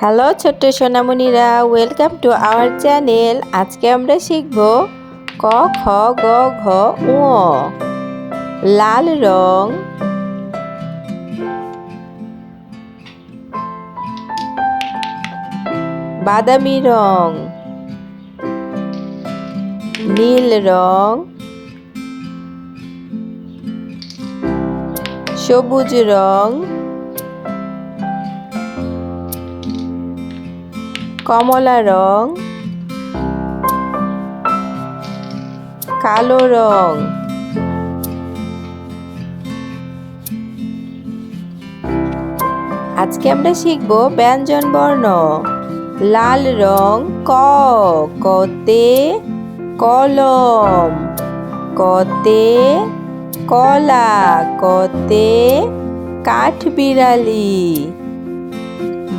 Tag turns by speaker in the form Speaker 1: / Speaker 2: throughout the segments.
Speaker 1: Hello ছোট্ট সোনামণিরা welcome to our channel আজকে আমরা শিখব ক, খ, গ, ঘ উ লাল রং। বাদামি রং। নীল রং। সবুজ রং। কমলা রং, কালো রং। আজকে আমরা শিখব ব্যঞ্জন বর্ণ, লাল রং ক, কতে কলম, কতে কলা, কতে কাঠবিড়ালি।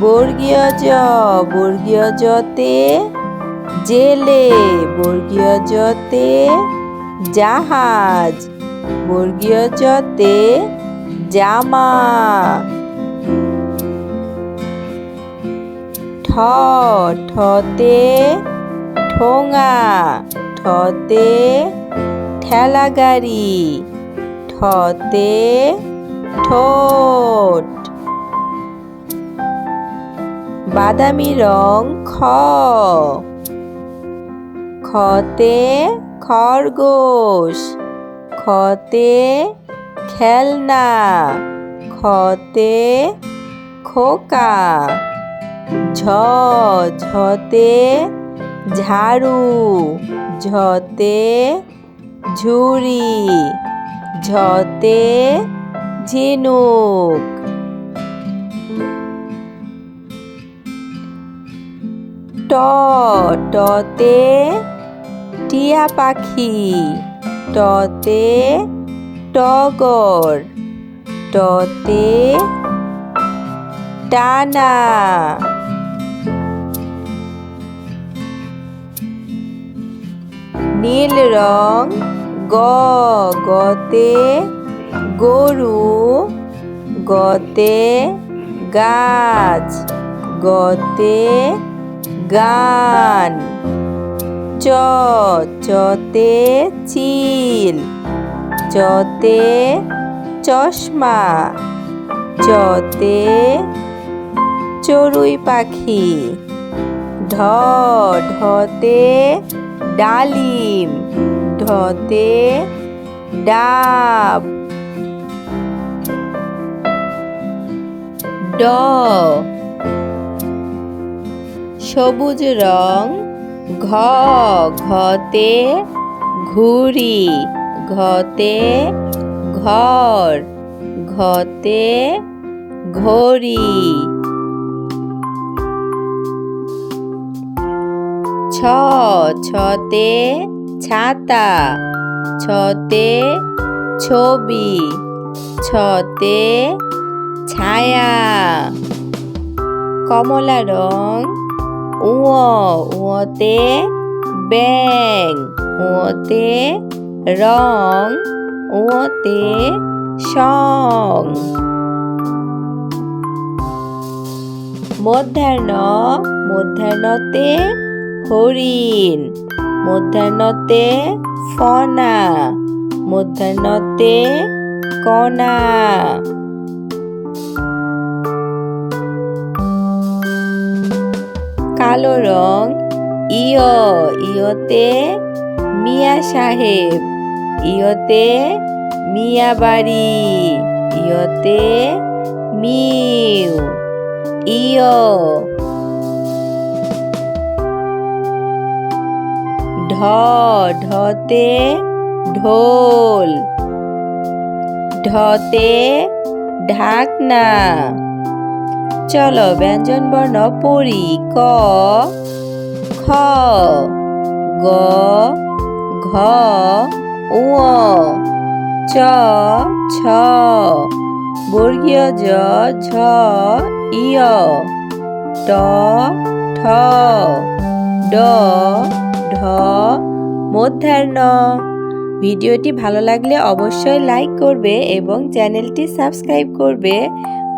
Speaker 1: বর্গীয় জ, বর্গীয় জতে জেলে, বর্গীয় জতে জাহাজ, বর্গীয় জতে জামা। ঠ, ঠতে ঠোঙা, ঠতে ঠেলা গাড়ি ঠতে ঠোঁট। বাদামি রং খ। খতে খরগোশ, খতে খেলনা, খতে খোকা, ঝ, ঝতে ঝাড়ু, ঝতে ঝুড়ি, ঝতে ঝিনুক। ট টতে টিয়া পাখি, টতে টগর, টতে টানা। নীল রং গ, গতে গরু, গতে গাছ, গতে গান। চ, চতে চিল, চতে চশমা, চতে চড়ুই পাখি, ঢ, ঢতে ডালিম, ঢতে ডাব। ড সবুজ রং ঘ ঘতে ঘুড়ি ঘতে ঘর, ঘতে ঘড়ি। ছ, ছতে ছাতা, ছতে ছবি, ছতে ছায়া। কমলা রং উঁ উঁতে ব্যাং উঁতে রং উঁতে সং মধ্যাহ্ন মধ্যাহ্নতে হরিণ মধ্যাহ্নতে ফনা মধ্যাহ্নতে কণা কালো রং। ইয়, ইয়তে মিয়া সাহেব। ইয়তে মিয়া বাড়ি। ইয়তে মিউ। ইয়। ঢ, ঢতে ঢোল। ঢতে ঢাকনা। চলো ব্যঞ্জন বর্ণ পড়ি ক, খ, গ, ঘ উ চ, ছ, বর্গীয় জ, ঝ ইয় ট, ঠ, ড, ঢ, মধ্যাহ্ন। ভিডিওটি ভালো লাগলে অবশ্যই লাইক করবে এবং চ্যানেলটি সাবস্ক্রাইব করবে।